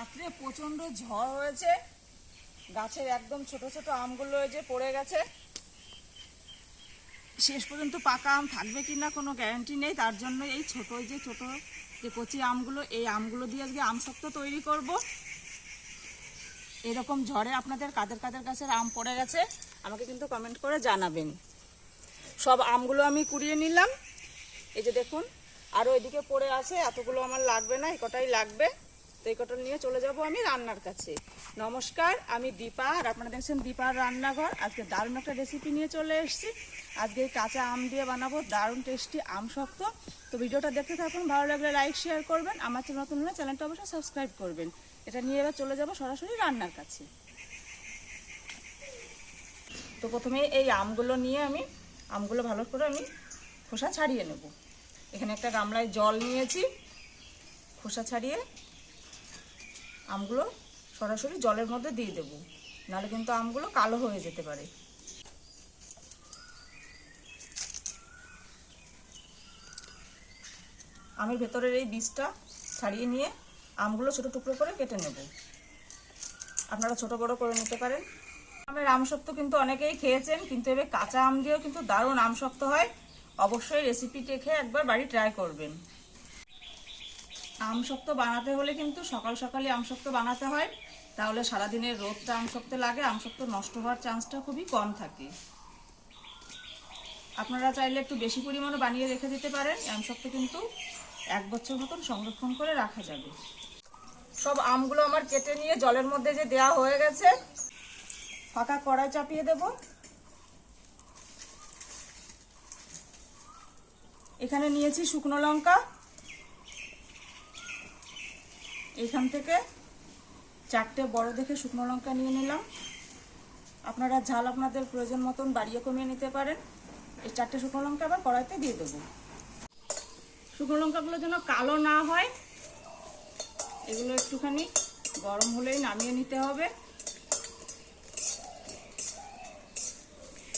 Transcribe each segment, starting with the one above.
রাত্রে প্রচণ্ড ঝড় হয়েছে। গাছের একদম ছোট ছোট আমগুলো যে পড়ে গেছে। শেষ পর্যন্ত পাকা আম থাকবে কি না কোনো গ্যারান্টি নেই। তার জন্য এই ছোট যে ছোট যে কচি আমগুলো, এই আমগুলো দিয়ে আজকে শক্ত তৈরি করব। এরকম ঝড়ে আপনাদের কাদের কাদের গাছের আম পড়ে গেছে, আমাকে কিন্তু কমেন্ট করে জানাবেন। সব আমগুলো আমি কুড়িয়ে নিলাম। এই যে দেখুন আরও এদিকে পড়ে আছে, এতগুলো আমার লাগবে না, এই কটাই লাগবে। তো এই কটা নিয়ে চলে যাব আমি রান্নার কাছে। নমস্কার, আমি দীপা আর আপনারা দেখছেন দীপার রান্নাঘর। আজকে দারুণ একটা রেসিপি নিয়ে চলে এসেছি। আজকে কাঁচা আম দিয়ে বানাবো, দারুণ টেস্টি আম শক্ত। তো ভিডিওটা দেখতে থাকুন, ভালো লাগলে লাইক শেয়ার করবেন। আমার চ্যানেল নতুন হলে চ্যানেলটা অবশ্যই সাবস্ক্রাইব করবেন। এটা নিয়ে এবার চলে যাব সরাসরি রান্নার কাছে। তো প্রথমে এই আমগুলো নিয়ে আমি, আমগুলো ভালো করে আমি খোসা ছাড়িয়ে নেব। এখানে একটা গামলায় জল নিয়েছি। খোসা ছাড়িয়ে আমগুলো সরাসরি জলের মধ্যে দিয়ে দেবো। নাহলে কিন্তু আমগুলো কালো হয়ে যেতে পারে। আমের ভেতরের এই বীজটা ছাড়িয়ে নিয়ে আমগুলো ছোট টুকরো করে কেটে নেব। আপনারা ছোট বড় করে নিতে পারেন। আমের আমশক্ত কিন্তু অনেকেই খেয়েছেন, কিন্তু এবার কাঁচা আম দিয়েও কিন্তু দারুণ আমশক্ত হয়। অবশ্যই রেসিপি দেখে একবার বাড়ি ট্রাই করবেন। আমশক্ত বানাতে হলে কিন্তু সকাল সকালে আমশক্ত বানাতে হয়। তাহলে সারাদিনের রোদটা আমশক্ত লাগে, আমশক্ত নষ্ট হওয়ার চান্সটা খুবই কম থাকে। আপনারা চাইলে একটু বেশি পরিমাণে বানিয়ে রেখে দিতে পারেন। আমশক্ত কিন্তু এক বছর মতন সংরক্ষণ করে রাখা যাবে। সব আমগুলো আমার কেটে নিয়ে জলের মধ্যে যে দেয়া হয়ে গেছে, ফাঁকা কড়াই চাপিয়ে দেব। এখানে নিয়েছি শুকনো লঙ্কা। এখান থেকে চারটে বড় দেখে শুকনো লঙ্কা নিয়ে নিলাম। আপনারা ঝাল আপনাদের প্রয়োজন মতন বাড়িয়ে কমিয়ে নিতে পারেন। এই চারটে শুকনো লঙ্কা আবার কড়াইতে দিয়ে দেবো। শুকনো লঙ্কাগুলো যেন কালো না হয়, এগুলো একটুখানি গরম হলেই নামিয়ে নিতে হবে।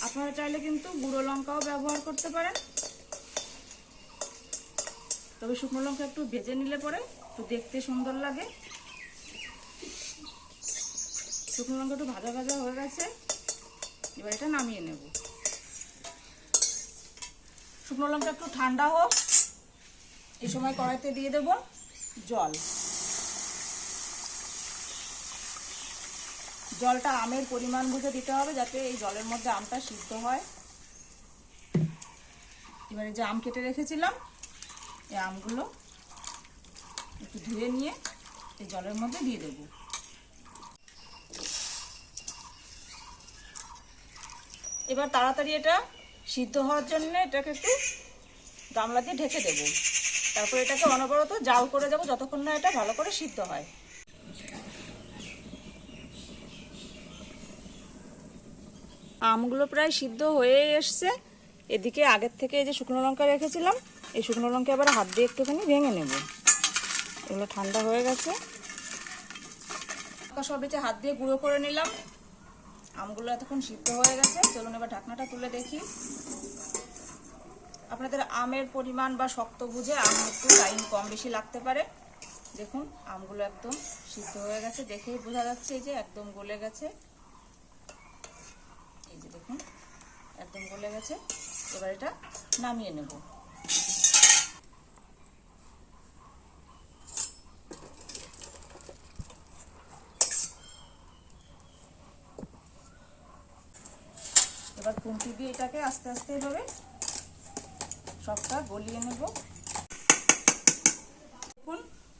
আপনারা চাইলে কিন্তু গুঁড়ো লঙ্কাও ব্যবহার করতে পারেন। তবে শুকনো লঙ্কা একটু ভেজে নিলে পরে একটু দেখতে সুন্দর লাগে। শুকনো লঙ্কা একটু ভাজা ভাজা হয়ে গেছে। এবার এটা নামিয়ে নেব। শুকনো লঙ্কা একটু ঠান্ডা হোক। এই সময় কড়াইতে দিয়ে দেব জল। জলটা আমের পরিমাণ বুঝে দিতে হবে যাতে এই জলের মধ্যে আমটা সিদ্ধ হয়। এবারে যে আম কেটে রেখেছিলাম, এই আমগুলো একটু ধুয়ে নিয়ে এই জলের মধ্যে দিয়ে দেব। এবার তাড়াতাড়ি এটা সিদ্ধ হওয়ার জন্য এটাকে একটু গামলা দিয়ে ঢেকে দেব। তারপর এটাকে অনবরত জাল করে দেবো যতক্ষণ না এটা ভালো করে সিদ্ধ হয়। আমগুলো প্রায় সিদ্ধ হয়ে এসছে। এদিকে আগের থেকে এই যে শুকনো লঙ্কা রেখেছিলাম, এই শুকনো লঙ্কা এবার হাত দিয়ে একটুখানি ভেঙে নেব। এগুলো ঠান্ডা হয়ে গেছে। সব এতে হাত দিয়ে গুঁড়ো করে নিলাম। আমগুলো এতক্ষণ সিদ্ধ হয়ে গেছে। চলুন এবার ঢাকনাটা তুলে দেখি। আপনাদের আমের পরিমাণ বা শক্ত বুঝে আম একটু টাইম কম বেশি লাগতে পারে। দেখুন, আমগুলো একদম সিদ্ধ হয়ে গেছে। দেখেই বোঝা যাচ্ছে এই যে একদম গলে গেছে। এই যে দেখুন, একদম গলে গেছে। এবার এটা নামিয়ে নেব। এবার খুন্তি দিয়ে এটাকে আস্তে আস্তে এভাবে সবটা গলিয়ে নেব। দেখুন,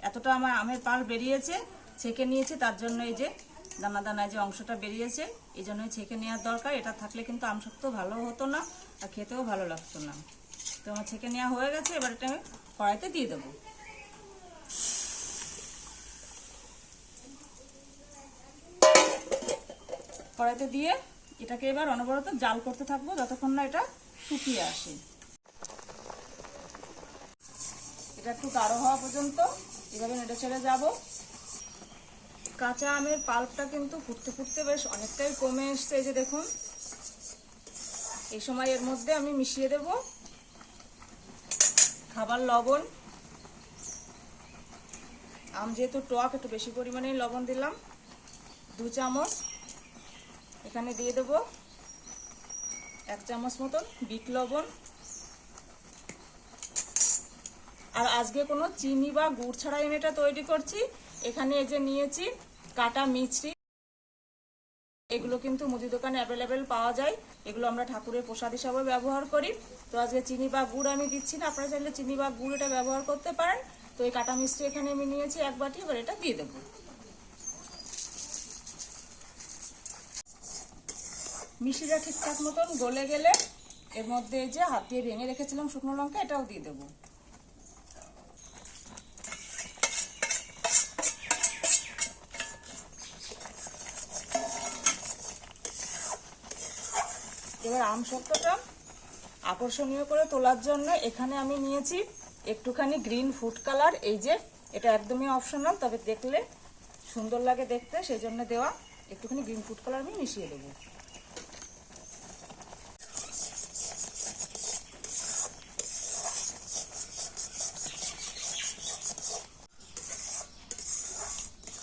এতটা আমার আমের পাল বেরিয়েছে, ছেঁকে নিয়েছে, তার জন্য এই যে দানা দানায় যে অংশটা বেরিয়েছে, এই জন্যই ছেঁকে নেওয়ার দরকার। এটা থাকলে কিন্তু আম শক্ত ভালো হতো না আর খেতেও ভালো লাগতো না। তো আমার ছেঁকে নেওয়া হয়ে গেছে, এবার এটা আমি কড়াইতে দিয়ে দেবো। কড়াইতে দিয়ে এটাকে এবার অনবরত জাল করতে থাকব যতক্ষণ না এটা শুকিয়ে আসে। এটা একটু গাঢ় হওয়া পর্যন্ত এভাবে নেড়ে ছেড়ে যাব। কাঁচা আমের পাল্পটা কিন্তু ফুটতে ফুটতে বেশ অনেকটাই কমে এসছে, এই যে দেখুন। এই সময় এর মধ্যে আমি মিশিয়ে দেব খাবার লবণ। আম যেহেতু টক, একটু বেশি পরিমাণে লবণ দিলাম। দু চামচ। এখানে দিয়ে দেবো এক চামচ মতন বিট লবণ। আর আজকে কোনো চিনি বা গুড় ছাড়া আমি এটা তৈরি করছি। এখানে এই যে নিয়েছি কাটা মিছরি এগুলো কিন্তু মুদি দোকানে অ্যাভেলেবেল পাওয়া যায়। এগুলো আমরা ঠাকুরের প্রসাদ হিসাবে ব্যবহার করি। তো আজকে চিনি বা গুড় আমি দিচ্ছি না। আপনারা চাইলে চিনি বা গুড় এটা ব্যবহার করতে পারেন। তো এই কাটা মিষ্টি এখানে আমি নিয়েছি এক বাটি। এবার এটা দিয়ে দেবো। মিষ্টিটা ঠিকঠাক মতন গলে গেলে এর মধ্যে এই যে হাত দিয়ে ভেঙে রেখেছিলাম শুকনো লঙ্কা, এটাও দিয়ে দেবো। এবার আম সত্ত্বটা আকর্ষণীয় করে তোলার জন্য এখানে আমি নিয়েছি একটুখানি গ্রিন ফুড কালার। এই যে এটা একদমই অপশনাল, তবে দেখলে সুন্দর লাগে দেখতে সেই জন্য দেওয়া একটুখানি গ্রিন ফুড কালার আমি মিশিয়ে দেবো।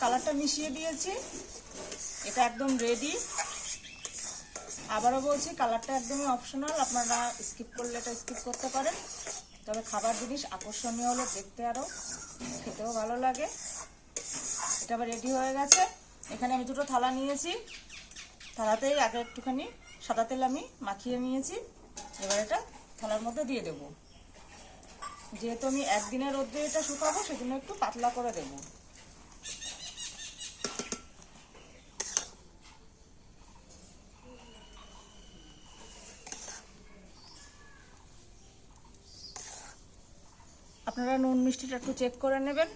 কালারটা মিশিয়ে দিয়েছি। এটা একদম রেডি আবারও বলছি, কালারটা একদমই অপশনাল আপনারা স্কিপ করলে এটা স্কিপ করতে পারেন। তবে খাবার জিনিস আকর্ষণীয় হলে দেখতে আরও খেতেও ভালো লাগে। এটা আবার রেডি হয়ে গেছে। এখানে আমি দুটো থালা নিয়েছি। থালাতেই আগে একটুখানি সাদা তেল আমি মাখিয়ে নিয়েছি। এবার এটা থালার মধ্যে দিয়ে দেব। যেহেতু আমি একদিনের রোদ্রে এটা শুকাবো, সেজন্য একটু পাতলা করে দেবো। আপনারা নুন মিষ্টিটা একটু চেক করে নেবেন।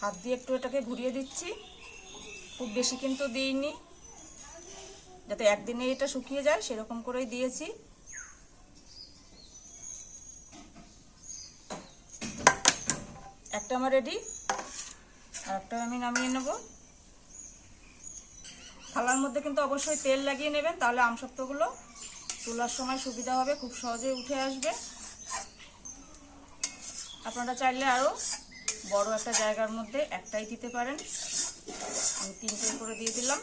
হাত দিয়ে একটু এটাকে ঘুরিয়ে দিচ্ছি। খুব বেশি কিন্তু দিইনি। যাতে একদিনে এটা শুকিয়ে যায়, সেরকম করেই দিয়েছি। একটা আমার রেডি আর একটা আমি নামিয়ে নেব। থালার মধ্যে কিন্তু অবশ্যই তেল লাগিয়ে নেবেন, তাহলে আমসত্ত্বগুলো তোলার সময় সুবিধা হবে, খুব সহজে উঠে আসবে। আপনারা চাইলে আরও বড় একটা জায়গার মধ্যে একটাই দিতে পারেন। আমি তিনটে করে দিয়ে দিলাম।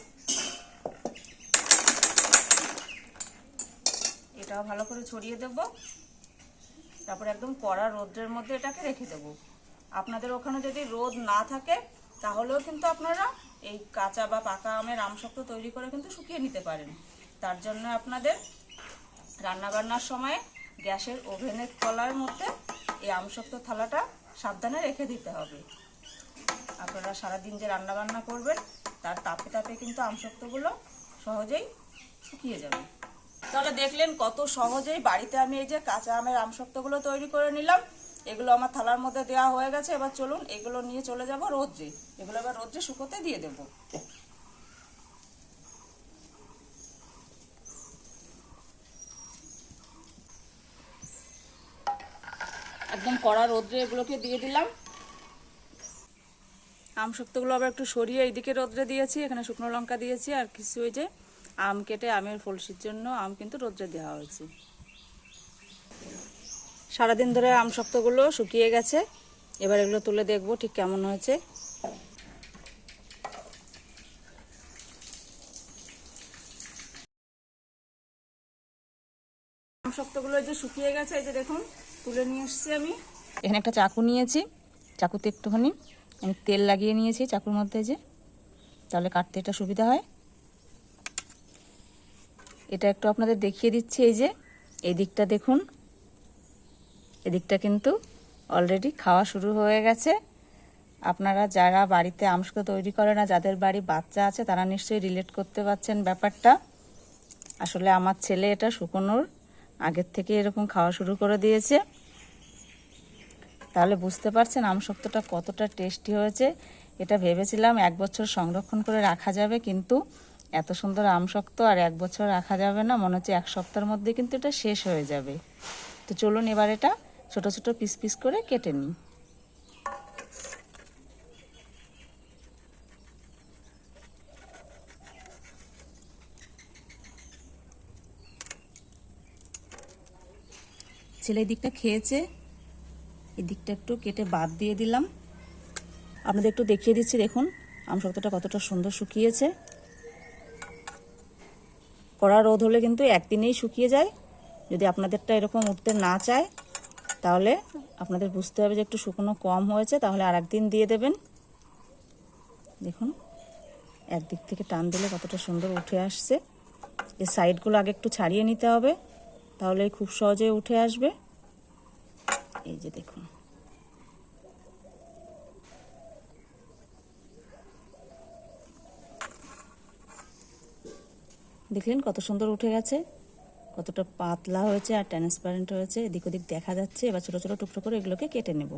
এটাও ভালো করে ছড়িয়ে দেব। তারপর একদম কড়া রোদ্রের মধ্যে এটাকে রেখে দেবো। আপনাদের ওখানে যদি রোদ না থাকে, তাহলেও কিন্তু আপনারা এই কাঁচা বা পাকা আমের আমশক্ত তৈরি করে কিন্তু শুকিয়ে নিতে পারেন। তার জন্য আপনাদের রান্নাবান্নার সময় গ্যাসের ওভেনের তলার মধ্যে এই আমশক্ত থালাটা সাবধানে রেখে দিতে হবে। আপনারা সারাদিন যে রান্নাবান্না করবেন, তার তাপে তাপে কিন্তু আমশক্তগুলো সহজেই শুকিয়ে যাবে। তাহলে দেখলেন কত সহজেই বাড়িতে আমি এই যে কাঁচা আমের আমশক্তগুলো তৈরি করে নিলাম। এগুলো আমার থালার মধ্যে দেওয়া হয়ে গেছে, এবার চলুন এগুলো নিয়ে চলে যাব রোদ্রে। এগুলো এবার রোদ্রে শুকোতে দিয়ে দেব। একদম কড়া রোদ্রে এগুলোকে দিয়ে দিলাম। আম শুক্তগুলো আবার একটু সরিয়ে এইদিকে রোদ্রে দিয়েছি, এখানে শুকনো লঙ্কা দিয়েছি আর কিছু ওই যে আম কেটে আমের ফলসির জন্য আম কিন্তু রোদ্রে দেওয়া হয়েছে। সারাদিন ধরে আম শক্তগুলো শুকিয়ে গেছে। এবার এগুলো তুলে দেখব ঠিক কেমন হয়েছে। আম শক্তগুলো যে শুকিয়ে গেছে, এই যে দেখুন, তুলে নিয়ে এসেছি আমি। এখানে একটা চাকু নিয়েছি, চাকুতে একটুখানি। আমি তেল লাগিয়ে নিয়েছি চাকুর মধ্যে যে, তাহলে কাটতে এটা সুবিধা হয়। এটা একটু আপনাদের দেখিয়ে দিচ্ছি, এই যে, এই দিকটা দেখুন। এদিকটা কিন্তু অলরেডি খাওয়া শুরু হয়ে গেছে। আপনারা যারা বাড়িতে আমসুকো তৈরি করে না, যাদের বাড়ি বাচ্চা আছে, তারা নিশ্চয়ই রিলেট করতে পারছেন ব্যাপারটা। আসলে আমার ছেলে এটা শুকোনোর আগের থেকে এরকম খাওয়া শুরু করে দিয়েছে। তাহলে বুঝতে পারছেন আমসক্তটা কতটা টেস্টি হয়েছে। এটা ভেবেছিলাম এক বছর সংরক্ষণ করে রাখা যাবে, কিন্তু এত সুন্দর আমশক্ত আর এক বছর রাখা যাবে না। মনে হচ্ছে এক সপ্তাহের মধ্যে কিন্তু এটা শেষ হয়ে যাবে। তো চলুন এবার এটা ছোট ছোট পিস পিস করে কেটে নিই। ছেলে দিকটা খেয়েছে এদিকটা একটু কেটে বাদ দিয়ে দিলাম। আপনাদের একটু দেখিয়ে দিচ্ছি, দেখুন, আম শক্তটা কতটা সুন্দর শুকিয়েছে। কড়া রোদ হলে কিন্তু একদিনেই শুকিয়ে যায়। যদি আপনাদেরটা এরকম উঠতে না চায় তাহলে আপনাদের বুঝতে হবে যে একটু শুকনো কম হয়েছে, তাহলে আর একদিন দিয়ে দেবেন। দেখুন, একদিক থেকে টান দিলে কতটা সুন্দর উঠে আসছে। এই সাইডগুলো আগে একটু ছাড়িয়ে নিতে হবে, তাহলে খুব সহজে উঠে আসবে। এই যে দেখুন। দেখলেন কত সুন্দর উঠে গেছে? কতটা পাতলা হয়েছে আর ট্রান্সপারেন্ট হয়েছে, এদিক ওদিক দেখা যাচ্ছে, এবার ছোটো ছোটো টুকরো করে এগুলোকে কেটে নেব।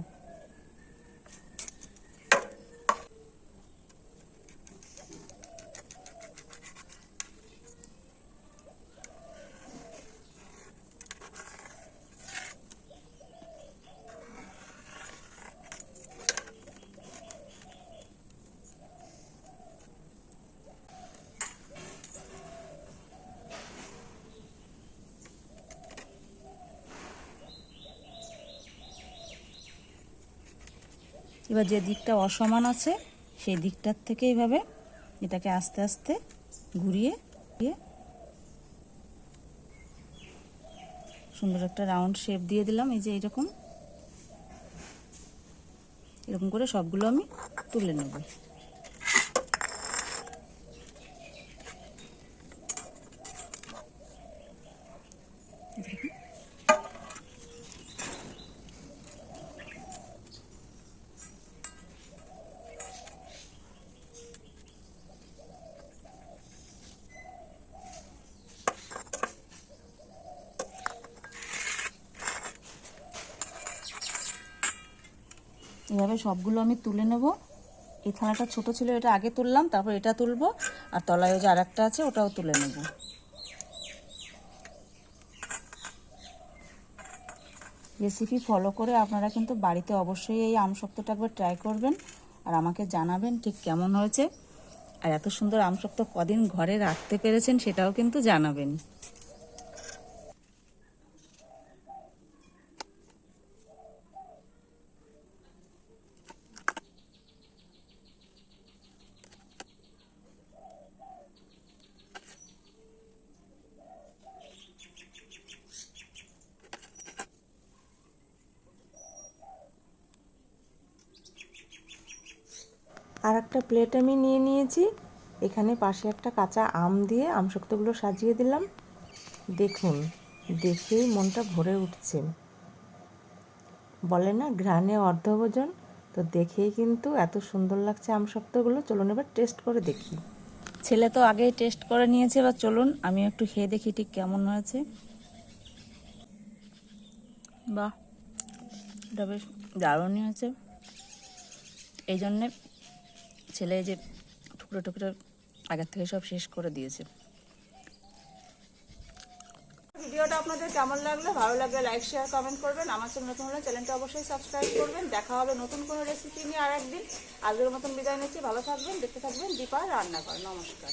এবার যে দিকটা অসমান আছে, সেই দিকটার থেকে এইভাবে এটাকে আস্তে আস্তে ঘুরিয়ে দিয়ে সুন্দর একটা রাউন্ড শেপ দিয়ে দিলাম, এই যে এরকম। এরকম করে সবগুলো আমি তুলে নেব। এভাবে সবগুলো আমি তুলে নেব। এই থালাটা ছোট ছিল, এটা আগে তুললাম, তারপর এটা তুলবো, আর তলায় যে আর আছে, ওটাও তুলে নেব। রেসিপি ফলো করে আপনারা কিন্তু বাড়িতে অবশ্যই এই আমসত্ত্বটা একবার ট্রাই করবেন, আর আমাকে জানাবেন ঠিক কেমন হয়েছে। আর এত সুন্দর আমসত্ত্ব কদিন ঘরে রাখতে পেরেছেন সেটাও কিন্তু জানাবেন। আর একটা প্লেট আমি নিয়ে নিয়েছি। এখানে পাশে একটা কাঁচা আম দিয়ে আমশক্তগুলো সাজিয়ে দিলাম। দেখুন, দেখেই মনটা ভরে উঠছে। বলে না, ঘ্রাণে অর্ধভোজন। তো দেখেই কিন্তু এত সুন্দর লাগছে আমশক্তগুলো। চলুন এবার টেস্ট করে দেখি। ছেলে তো আগেই টেস্ট করে নিয়েছে, এবার চলুন আমি একটু খেয়ে দেখি ঠিক কেমন হয়েছে। বাহ, এটা বেশ দারুণই হয়েছে। এই জন্যে ছেলে যে টুকরো টুকরো আগের থেকে সব শেষ করে দিয়েছে। ভিডিওটা আপনাদের কেমন লাগল? ভালো লাগলে লাইক শেয়ার কমেন্ট করবেন। আমার চ্যানেল নতুন হলে চ্যানেলটা অবশ্যই সাবস্ক্রাইব করবেন। দেখা হবে নতুন কোনো রেসিপি নিয়ে আর একদিন আজকের মতন বিদায় নিচ্ছি। ভালো থাকবেন, দেখতে থাকবেন। দীপা রান্না কর নমস্কার।